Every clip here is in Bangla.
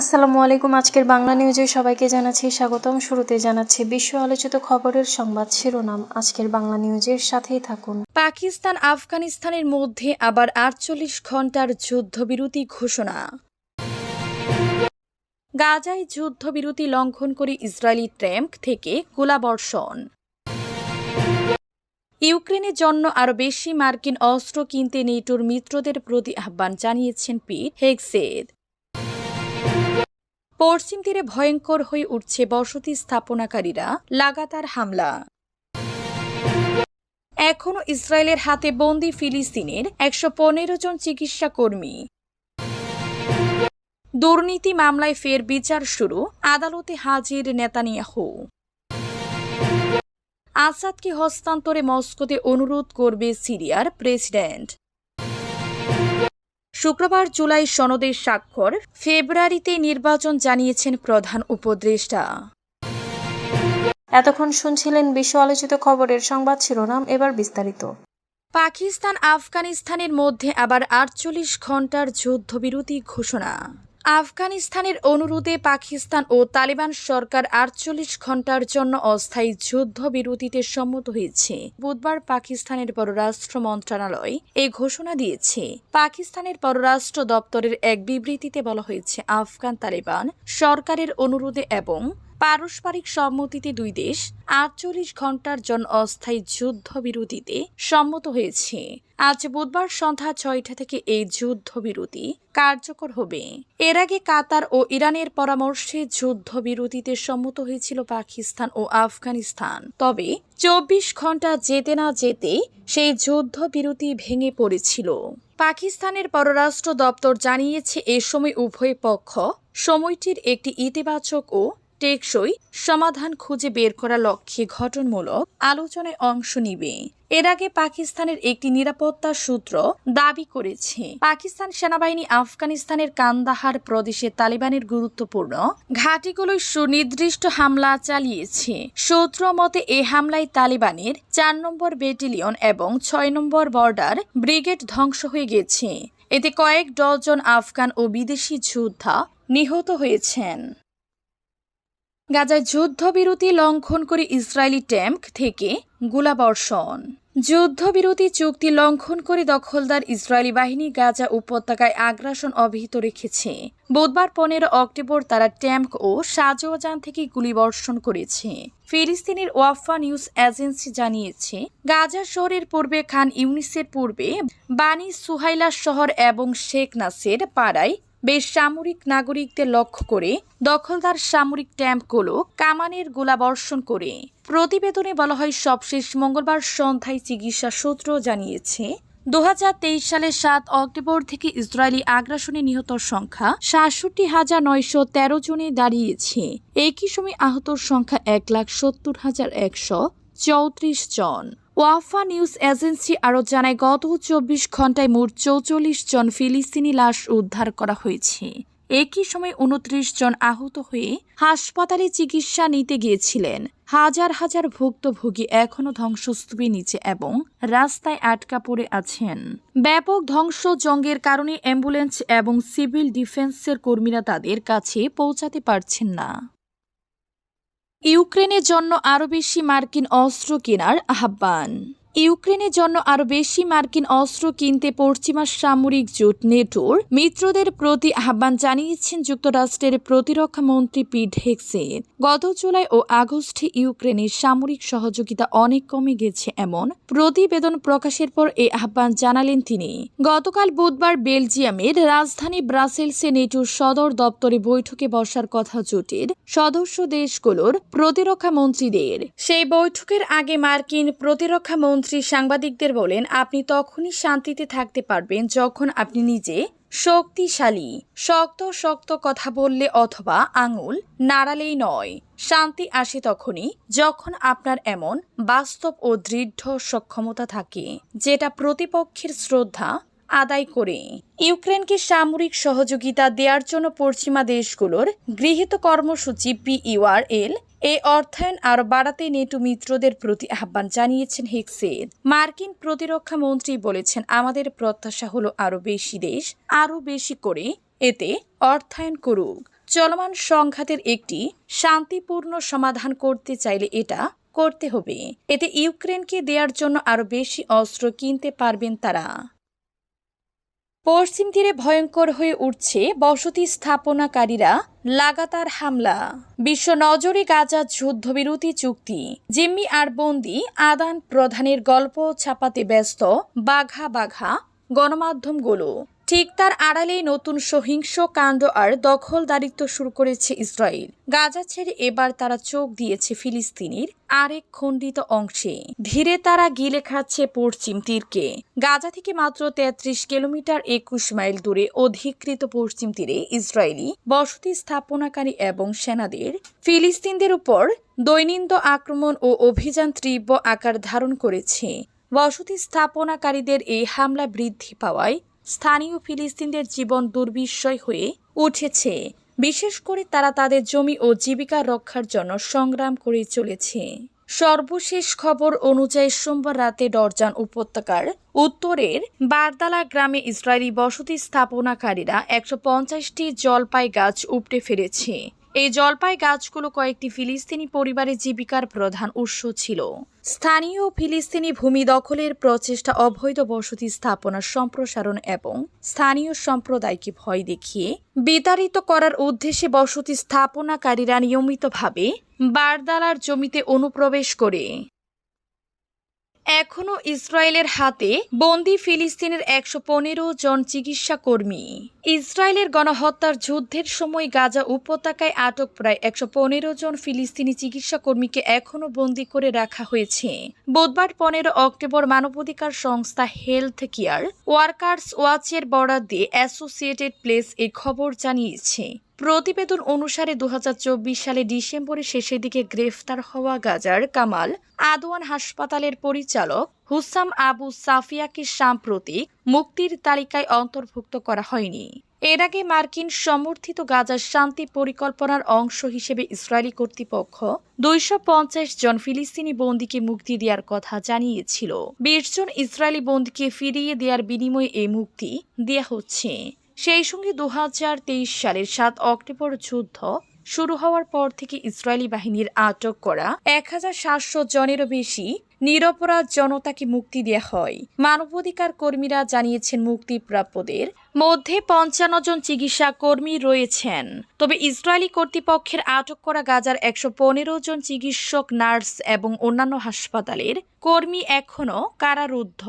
আসসালামু আলাইকুম, আজকের বাংলা নিউজে সবাইকে জানাচ্ছি স্বাগতম। শুরুতে জানাচ্ছি বিশ্ব আলোচিত খবরের সংবাদ শিরোনাম। আজকের বাংলা নিউজের সাথেই থাকুন। পাকিস্তান, আফগানিস্তানের মধ্যে আবার আটচল্লিশ ঘণ্টার যুদ্ধবিরতি ঘোষণা। গাজায় যুদ্ধবিরতি লঙ্ঘন করে ইসরায়েলি ট্র্যাম্প থেকে গোলাবর্ষণ। ইউক্রেনের জন্য আরও বেশি মার্কিন অস্ত্র কিনতে নেটোর মিত্রদের প্রতি আহ্বান জানিয়েছেন পিট হেগসেদ। পশ্চিম তীরে ভয়ঙ্কর হয়ে উঠছে বসতি স্থাপনাকারীরা লাগাতার হামলা। এখনও ইসরায়েলের হাতে বন্দি ফিলিস্তিনের একশো পনেরো জন চিকিৎসা কর্মী। দুর্নীতি মামলায় ফের বিচার শুরু, আদালতে হাজির নেতানিয়াহু। আসাদকে হস্তান্তরে মস্কোতে অনুরোধ করবে সিরিয়ার প্রেসিডেন্ট। শুক্রবার জুলাই সনদের স্বাক্ষর ফেব্রুয়ারিতে নির্বাচন জানিয়েছেন প্রধান উপদেষ্টা। এতক্ষণ শুনছিলেন বিশ্ব আলোচিত খবরের সংবাদ শিরোনাম এবার বিস্তারিত। পাকিস্তান আফগানিস্তানের মধ্যে আবার আটচল্লিশ ঘণ্টার যুদ্ধবিরতি ঘোষণা। আফগানিস্তানের অনুরোধে পাকিস্তান ও তালিবান সরকার আটচল্লিশ ঘণ্টার জন্য অস্থায়ী যুদ্ধবিরতিতে সম্মত হয়েছে। বুধবার পাকিস্তানের পররাষ্ট্র মন্ত্রণালয় এ ঘোষণা দিয়েছে। পাকিস্তানের পররাষ্ট্র দপ্তরের এক বিবৃতিতে বলা হয়েছে, আফগান তালেবান সরকারের অনুরোধে এবং পারস্পরিক সম্মতিতে দুই দেশ আটচল্লিশ ঘণ্টার জন অস্থায়ী যুদ্ধবিরতিতে সম্মত হয়েছে। আজ বুধবার সন্ধ্যা ছয়টা থেকে এই যুদ্ধবিরতি কার্যকর হবে। এর আগে কাতার ও ইরানের পরামর্শে যুদ্ধবিরতিতে সম্মত হয়েছিল পাকিস্তান ও আফগানিস্তান। তবে চব্বিশ ঘণ্টা যেতে না যেতে সেই যুদ্ধবিরতি ভেঙে পড়েছিল। পাকিস্তানের পররাষ্ট্র দপ্তর জানিয়েছে, এ সময় উভয় পক্ষ সময়টির একটি ইতিবাচক ও টেকসই সমাধান খুঁজে বের করার লক্ষ্যে ঘটনমূলক আলোচনায় অংশ নিবে। এর আগে পাকিস্তানের একটি নিরাপত্তা সূত্র দাবি করেছে, পাকিস্তান সেনাবাহিনী আফগানিস্তানের কান্দাহার প্রদেশে তালিবানের গুরুত্বপূর্ণ ঘাঁটিগুলোয় সুনির্দিষ্ট হামলা চালিয়েছে। সূত্র মতে, এ হামলায় তালিবানের চার নম্বর ব্যাটালিয়ন এবং ছয় নম্বর বর্ডার ব্রিগেড ধ্বংস হয়ে গেছে। এতে কয়েক ডজন আফগান ও বিদেশি যোদ্ধা নিহত হয়েছেন। গাজায় যুদ্ধবিরতি লঙ্ঘন করে ইসরায়েলি ট্যাঙ্ক থেকে গোলাবর্ষণ যুদ্ধবিরতি চুক্তি লঙ্ঘন করে দখলদার ইসরায়েলি বাহিনী গাজা উপত্যকায় আগ্রাসন অব্যাহত রেখেছে। বুধবার পনেরো অক্টোবর তারা ট্যাঙ্ক ও সাজোয়াজান থেকে গুলিবর্ষণ করেছে। ফিলিস্তিনের ওয়াফা নিউজ এজেন্সি জানিয়েছে, গাজা শহরের পূর্বে খান ইউনিসের পূর্বে বানি সুহাইলা শহর এবং শেখ নাসের পাড়ায় বেশ সামরিক নাগরিকদের লক্ষ্য করে দখলদার সামরিক ট্যাম্পগুলো কামানের গোলাবর্ষণ করে। প্রতিবেদনে বলা হয়, সবশেষ মঙ্গলবার সন্ধ্যায় চিকিৎসা সূত্র জানিয়েছে দু সালের সাত অক্টোবর থেকে ইসরায়েলি আগ্রাসনে নিহত সংখ্যা সাতষট্টি হাজার নয়শো তেরো জনে দাঁড়িয়েছে। একই সময় আহতর সংখ্যা এক লাখ সত্তর হাজার একশো চৌত্রিশ জন। ওয়াফা নিউজ এজেন্সি আরও জানায়, গত চব্বিশ ঘন্টায় মোট চৌচল্লিশ জন ফিলিস্তিনি লাশ উদ্ধার করা হয়েছে। একই সময় উনত্রিশ জন আহত হয়ে হাসপাতালে চিকিৎসা নিতে গিয়েছিলেন। হাজার হাজার ভুক্তভোগী এখনও ধ্বংসস্তূপের নিচে এবং রাস্তায় আটকা পড়ে আছেন। ব্যাপক ধ্বংস জঙ্গের কারণে অ্যাম্বুলেন্স এবং সিভিল ডিফেন্সের কর্মীরা তাদের কাছে পৌঁছাতে পারছেন না। ইউক্রেনের জন্য আরও বেশি মার্কিন অস্ত্র কেনার আহ্বান। ইউক্রেনের জন্য আরও বেশি মার্কিন অস্ত্র কিনতে পশ্চিমা সামরিক জোট নেটোর মিত্রদের প্রতি আহ্বান জানিয়েছেন যুক্তরাষ্ট্রের প্রতিরক্ষা মন্ত্রী পিট হেক্সেন গত জুলাই ও আগস্টে ইউক্রেনের সামরিক সহযোগিতা অনেক কমে গেছে এমন প্রতিবেদন প্রকাশের পর এই আহ্বান জানালেন তিনি। গতকাল বুধবার বেলজিয়ামের রাজধানী ব্রাসেলসে নেটোর সদর দপ্তরে বৈঠকে বসার কথা জোটের সদস্য দেশগুলোর প্রতিরক্ষা মন্ত্রীদের। সেই বৈঠকের আগে মার্কিন প্রতিরক্ষা মন্ত্রী সাংবাদিকদের বলেন, আপনি তখনই শান্তিতে থাকতে পারবেন যখন আপনি নিজে শক্তিশালী, শক্ত শক্ত কথা বললে অথবা আঙুল নাড়ালেই নয়। শান্তি আসে তখনই যখন আপনার এমন বাস্তব ও দৃঢ় সক্ষমতা থাকে, যেটা প্রতিপক্ষের শ্রদ্ধা আদায় করে। ইউক্রেনকে সামরিক সহযোগিতা দেওয়ার জন্য পশ্চিমা দেশগুলোর গৃহীত কর্মসূচি পিইউআরএল এই অর্থায়ন আরও বাড়াতে নেটো মিত্রদের প্রতি আহ্বান জানিয়েছেন হেক্সেদ মার্কিন প্রতিরক্ষা মন্ত্রী বলেছেন, আমাদের প্রত্যাশা হলো আরও বেশি দেশ আরও বেশি করে এতে অর্থায়ন করুক। চলমান সংঘাতের একটি শান্তিপূর্ণ সমাধান করতে চাইলে এটা করতে হবে। এতে ইউক্রেনকে দেওয়ার জন্য আরও বেশি অস্ত্র কিনতে পারবেন তারা। পশ্চিম তীরে ভয়ঙ্কর হয়ে উঠছে বসতি স্থাপনাকারীরা লাগাতার হামলা। বিশ্ব নজরে গাজা যুদ্ধবিরতি চুক্তি। জিম্মি আর বন্দি আদান প্রধানের গল্প ছাপাতে ব্যস্ত বাঘা বাঘা গণমাধ্যমগুলো। ঠিক তার আড়ালেই নতুন সহিংস কাণ্ড আর দখলদারিত্ব শুরু করেছে ইসরায়েল। গাজা ছেড়ে এবার তারা চোখ দিয়েছে ফিলিস্তিনির আরেক খণ্ডিত অংশে। ধীরে তারা গিলে খাচ্ছে পশ্চিম তীরকে। গাজা থেকে মাত্র তেত্রিশ কিলোমিটার একুশ মাইল দূরে অধিকৃত পশ্চিম তীরে ইসরায়েলি বসতি স্থাপনাকারী এবং সেনাদের ফিলিস্তিনদের উপর দৈনিন্দ আক্রমণ ও অভিযান তীব্র আকার ধারণ করেছে। বসতি স্থাপনাকারীদের এই হামলা বৃদ্ধি পাওয়ায় স্থানীয় ফিলিস্তিনদের জীবন দুর্বিষয় হয়ে উঠেছে। বিশেষ করে তারা তাদের জমি ও জীবিকা রক্ষার জন্য সংগ্রাম করে চলেছে। সর্বশেষ খবর অনুযায়ী সোমবার রাতে ডরজান উপত্যকার উত্তরের বারদালা গ্রামে ইসরায়েলি বসতি স্থাপনাকারীরা একশো পঞ্চাশটি জলপাই গাছ উপড়ে ফেলেছে। এই জলপাই গাছগুলো কয়েকটি ফিলিস্তিনি পরিবারের জীবিকার প্রধান উৎস ছিল। স্থানীয় ফিলিস্তিনি ভূমি দখলের প্রচেষ্টা অবৈধ বসতি স্থাপনার সম্প্রসারণ এবং স্থানীয় সম্প্রদায়কে ভয় দেখিয়ে বিতাড়িত করার উদ্দেশ্যে বসতি স্থাপনাকারীরা নিয়মিতভাবে বারদালার জমিতে অনুপ্রবেশ করে। এখনও ইসরায়েলের হাতে বন্দি ফিলিস্তিনের একশো পনেরো জন চিকিৎসা কর্মী ইসরায়েলের গণহত্যার যুদ্ধের সময় গাজা উপত্যকায় আটক প্রায় একশো পনেরো জন ফিলিস্তিনি চিকিৎসা কর্মীকে এখনও বন্দি করে রাখা হয়েছে। বুধবার পনেরো অক্টোবর মানবাধিকার সংস্থা হেলথ কেয়ার ওয়ার্কার্স ওয়াচের বরাদ দিয়ে অ্যাসোসিয়েটেড প্লেস এই খবর জানিয়েছে। প্রতিবেদন অনুসারে দু হাজার চব্বিশ সালে ডিসেম্বরের শেষের দিকে গ্রেফতার হওয়া গাজার কামাল আদওয়ান হাসপাতালের পরিচালক হুসাম আবু সাফিয়াকে সাম্প্রতিক মুক্তির তালিকায় অন্তর্ভুক্ত করা হয়নি। এর আগে মার্কিন সমর্থিত গাজার শান্তি পরিকল্পনার অংশ হিসেবে ইসরায়েলি কর্তৃপক্ষ দুইশ পঞ্চাশ জন ফিলিস্তিনি বন্দীকে মুক্তি দেওয়ার কথা জানিয়েছিল। বিশ জন ইসরায়েলি বন্দীকে ফিরিয়ে দেওয়ার বিনিময়ে এই মুক্তি দেয়া হচ্ছে। সেই সঙ্গে দু হাজার তেইশ সালের সাত অক্টোবর যুদ্ধ শুরু হওয়ার পর থেকে ইসরায়েলি বাহিনীর আটক করা এক হাজার সাতশো জনেরও বেশি নিরপরাধ জনতাকে মুক্তি দেওয়া হয়। মানবাধিকার কর্মীরা জানিয়েছেন মুক্তিপ্রাপ্যদের মধ্যে পঞ্চান্ন জন চিকিৎসা কর্মী রয়েছেন। তবে ইসরায়েলি কর্তৃপক্ষের আটক করা গাজার একশো পনেরো জন চিকিৎসক, নার্স এবং অন্যান্য হাসপাতালের কর্মী এখনও কারারুদ্ধ।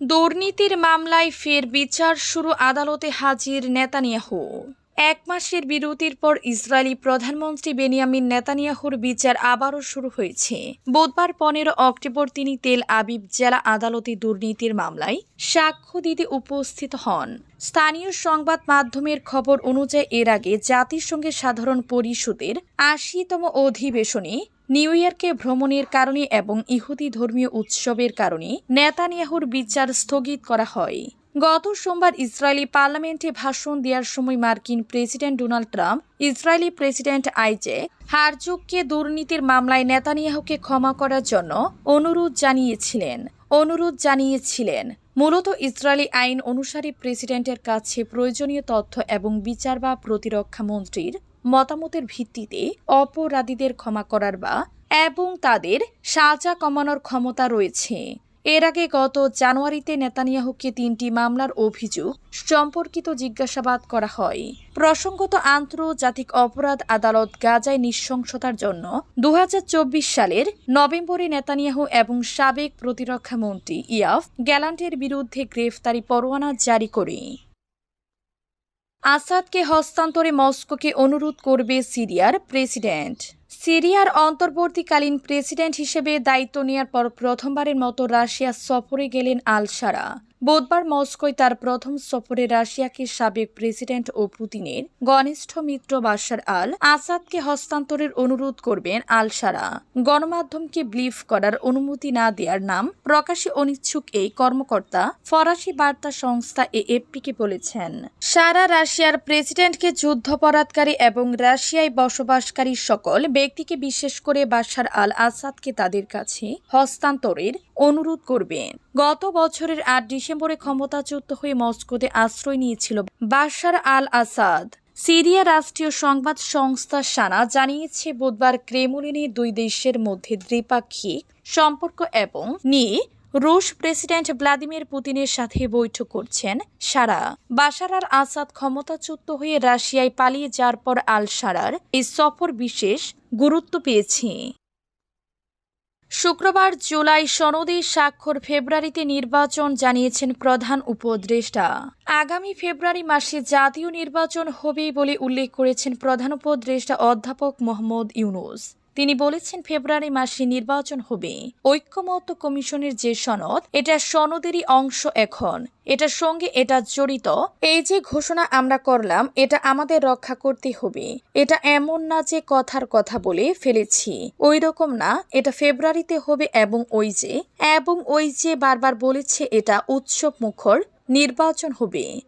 দুর্নীতির মামলায় ফের বিচার শুরু আদালতে হাজির নেতানিয়াহু। এক মাসের বিরতির পর ইসরায়েলি প্রধানমন্ত্রী বেনিয়ামিন নেতানিয়াহুর বিচার আবারও শুরু হয়েছে। বুধবার পনেরো অক্টোবর তিনি তেল আবিব জেলা আদালতে দুর্নীতির মামলায় সাক্ষ্য দিতে উপস্থিত হন। স্থানীয় সংবাদ মাধ্যমের খবর অনুযায়ী এর আগে জাতিসংঘের সাধারণ পরিষদের আশিতম অধিবেশনে নিউ ইয়র্কে ভ্রমণের কারণে এবং ইহুদি ধর্মীয় উৎসবের কারণে নেতানিয়াহুর বিচার স্থগিত করা হয়। গত সোমবার ইসরায়েলি পার্লামেন্টে ভাষণ দেওয়ার সময় মার্কিন president Donald Trump Israeli president আইজে হারজুককে দুর্নীতির মামলায় নেতানিয়াহুকে ক্ষমা করার জন্য অনুরোধ জানিয়েছিলেন। অনুরোধ জানিয়েছিলেন। মূলত ইসরায়েলি আইন অনুসারে প্রেসিডেন্টের কাছে প্রয়োজনীয় তথ্য এবং বিচার বা প্রতিরক্ষা মন্ত্রীর মতামতের ভিত্তিতে অপরাধীদের ক্ষমা করার বা এবং তাদের সাজা কমানোর ক্ষমতা রয়েছে। এর আগে গত জানুয়ারিতে নেতানিয়াহুকে তিনটি মামলার অভিযোগ সম্পর্কিত জিজ্ঞাসাবাদ করা হয়। প্রসঙ্গত আন্তর্জাতিক অপরাধ আদালত গাজায় নৃশংসতার জন্য দু হাজার চব্বিশ সালের নভেম্বরে নেতানিয়াহু এবং সাবেক প্রতিরক্ষা মন্ত্রী ইয়াফ গ্যালান্টের বিরুদ্ধে গ্রেফতারি পরোয়ানা জারি করে। আসাদকে হস্তান্তরে মস্কোকে অনুরোধ করবে সিরিয়ার প্রেসিডেন্ট। সিরিয়ার অন্তর্বর্তীকালীন প্রেসিডেন্ট হিসেবে দায়িত্ব নেওয়ার পর প্রথমবারের মতো রাশিয়া সফরে গেলেন আল সারা বুধবার মস্কোয় তার প্রথম সফরে রাশিয়াকে সাবেক প্রেসিডেন্ট ও পুতিনের ঘনিষ্ঠ মিত্র বাশার আল আসাদকে হস্তান্তরের অনুরোধ করবেন আল সারা গণমাধ্যমকে ব্লিফ করার অনুমতি না দেওয়ার নাম প্রকাশে অনিচ্ছুক এই কর্মকর্তা ফরাসি বার্তা সংস্থা এএফপিকে বলেছেন। সারা রাশিয়ার প্রেসিডেন্টকে যুদ্ধাপরাধকারী এবং রাশিয়ায় বসবাসকারী সকল ব্যক্তিকে বিশেষ করে বাশার আল আসাদকে তাদের কাছে হস্তান্তরের অনুরোধ করবেন। গত বছরের আট ডিসেম্বরে ক্ষমতাচ্যুত হয়ে মস্কোতে আশ্রয় নিয়েছিল বাশার আল আসাদ সিরিয়া রাষ্ট্রীয় সংবাদ সংস্থা সানা জানিয়েছে, বুধবার ক্রেমলিনে দুই দেশের মধ্যে দ্বিপাক্ষিক সম্পর্ক এবং নিয়ে রুশ প্রেসিডেন্ট ভ্লাদিমির পুতিনের সাথে বৈঠক করছেন সারা। বাশার আসাদ ক্ষমতাচ্যুত হয়ে রাশিয়ায় পালিয়ে যাওয়ার পর আল সারার এই সফর বিশেষ গুরুত্ব পেয়েছে। শুক্রবার জুলাই সনদে স্বাক্ষর ফেব্রুয়ারিতে নির্বাচন জানিয়েছেন প্রধান উপদেষ্টা। আগামী ফেব্রুয়ারি মাসে জাতীয় নির্বাচন হবে বলে উল্লেখ করেছেন প্রধান উপদেষ্টা অধ্যাপক মোহাম্মদ ইউনুস। তিনি বলেছেন ফেব্রুয়ারি মাসে নির্বাচন হবে। ঐক্যমত্য কমিশনের যে সনদ, এটা সনদেরই অংশ এখন। এটার সঙ্গে এটা জড়িত। এই যে ঘোষণা আমরা করলাম, এটা আমাদের রক্ষা করতে হবে। এটা এমন না যে কথার কথা বলে ফেলেছি। ওই রকম না, এটা ফেব্রুয়ারিতে হবে এবং ওই যে। এবং ওই যে বারবার বলেছে, এটা উৎসব মুখর নির্বাচন হবে।